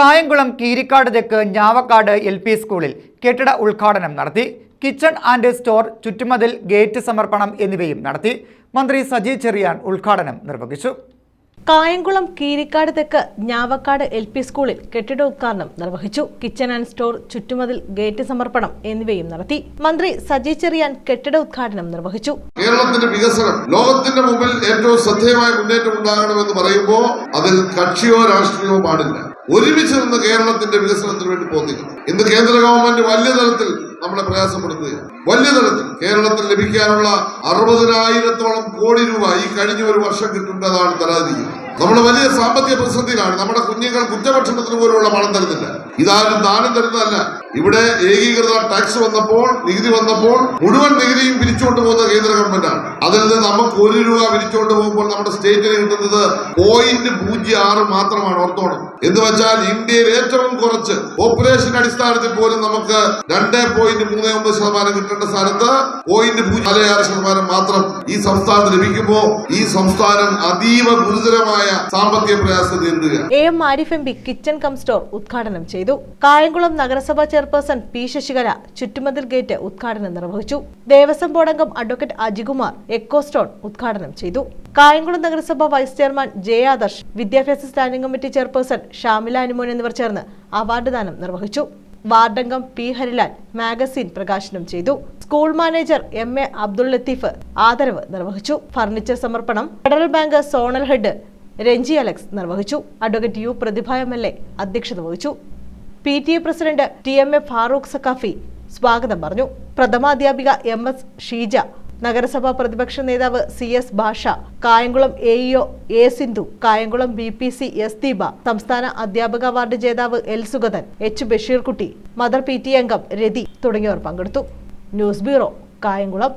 കായംകുളം കീരിക്കാട് തെക്ക് Njavakkad L P സ്കൂളിൽ കെട്ടിട ഉദ്ഘാടനം നടത്തി. കിച്ചൺ ആൻഡ് സ്റ്റോർ ചുറ്റുമതിൽ ഗേറ്റ് സമർപ്പണം എന്നിവയും നടത്തി. മന്ത്രി സജി ചെറിയാൻ ഉദ്ഘാടനം നിർവഹിച്ചു. കായംകുളം കീരിക്കാട് തെക്ക് ഞാവക്കാട് എൽ പി സ്കൂളിൽ കെട്ടിട ഉദ്ഘാടനം നിർവഹിച്ചു. കിച്ചൺ ആൻഡ് സ്റ്റോർ ചുറ്റുമതിൽ ഗേറ്റ് സമർപ്പണം എന്നിവയും നടത്തി. മന്ത്രി സജി ചെറിയാൻ കെട്ടിട ഉദ്ഘാടനം നിർവഹിച്ചു. കേരളത്തിന്റെ വികസനം ലോകത്തിന്റെ മുമ്പിൽ ഏറ്റവും ശ്രദ്ധേയമായ മുന്നേറ്റം ഉണ്ടാകണമെന്ന് പറയുമ്പോൾ അതിൽ കക്ഷിയോ രാഷ്ട്രീയമോ പാടില്ല. ഒരുമിച്ച് നിന്ന് കേരളത്തിന്റെ വികസനത്തിന് വേണ്ടി പോകുന്നില്ല ഇന്ന് കേന്ദ്ര ഗവൺമെന്റ് വലിയ തലത്തിൽ നമ്മളെ പ്രയാസപ്പെടുത്തുകയാണ്. വലിയ തലത്തിൽ കേരളത്തിൽ ലഭിക്കാനുള്ള അറുപതിനായിരത്തോളം കോടി രൂപ ഈ കഴിഞ്ഞ ഒരു വർഷം കിട്ടേണ്ടതാണ് തരാതിരിക്കുന്നത് നമ്മൾ വലിയ സാമ്പത്തിക പ്രതിസന്ധിയിലാണ്. നമ്മുടെ കുഞ്ഞുങ്ങൾ കുറ്റഭക്ഷണത്തിന് പോലുള്ള പണം തരുന്നില്ല. ഇതാരും ദാനം തരുന്നതല്ല. ഇവിടെ ഏകീകൃത ടാക്സ് വന്നപ്പോൾ നികുതി വന്നപ്പോൾ മുഴുവൻ നികുതിയും പിരിച്ചുകൊണ്ട് പോകുന്ന കേന്ദ്ര ഗവൺമെന്റാണ്. അതിൽ നിന്ന് നമുക്ക് ഒരു രൂപ പിരിച്ചുകൊണ്ട് പോകുമ്പോൾ നമ്മുടെ സ്റ്റേറ്റിന് കിട്ടുന്നത് പോയിന്റ് പൂജ്യം ആറ് മാത്രമാണ് ഓർത്തോണം. എന്ന് വെച്ചാൽ ഇന്ത്യയിൽ ഏറ്റവും കുറച്ച് ഓപ്പറേഷൻ അടിസ്ഥാനത്തിൽ പോലും നമുക്ക് രണ്ട് പോയിന്റ് മൂന്ന് ഒമ്പത് ശതമാനം കിട്ടേണ്ട സ്ഥാനത്ത് പോയിന്റ് പൂജ്യം ആറ് ശതമാനം മാത്രം ഈ സംസ്ഥാനത്ത് ലഭിക്കുമ്പോൾ ഈ സംസ്ഥാനം അതീവ ഗുരുതരമായ സാമ്പത്തിക പ്രയാസം നേരിടുകയാണ്. A M Arif M P kitchen cum store ഉദ്ഘാടനം ചെയ്തു. കായംകുളം നഗരസഭാ ചെയർപേഴ്സൺ പി ശശികല ചുറ്റുമതിൽ ഗേറ്റ് ഉദ്ഘാടനം നിർവഹിച്ചു. ദേവസ്വം ബോർഡ് അംഗം അഡ്വക്കേറ്റ് അജികുമാർ എക്കോ സ്റ്റോൺ ഉദ്ഘാടനം ചെയ്തു. കായംകുളം നഗരസഭ വൈസ് ചെയർമാൻ ജെ ആദർശ് വിദ്യാഭ്യാസ standing committee chairperson Shamila Anumon എന്നിവർ ചേർന്ന് അവാർഡ് ദാനം നിർവഹിച്ചു. വാർഡംഗം പി ഹരിലാൽ മാഗസിൻ പ്രകാശനം ചെയ്തു. School manager M A Abdul Latheef ആദരവ് നിർവഹിച്ചു. ഫർണിച്ചർ സമർപ്പണം Federal Bank zonal head Ranji Alex നിർവഹിച്ചു. Advocate U Prathibha M L A അധ്യക്ഷത വഹിച്ചു. P T A president T M A Farooq Saqafi സ്വാഗതം പറഞ്ഞു. പ്രഥമാധ്യാപിക എം എസ് ഷീജ നഗരസഭാ പ്രതിപക്ഷ നേതാവ് C S Basha Kayamkulam A EO A Sindhu Kayamkulam B P C S Deepa സംസ്ഥാന അധ്യാപക award ജേതാവ് L Sugathan H Basheerkutty mother P T അംഗം രതി തുടങ്ങിയവർ പങ്കെടുത്തു. News bureau Kayamkulam.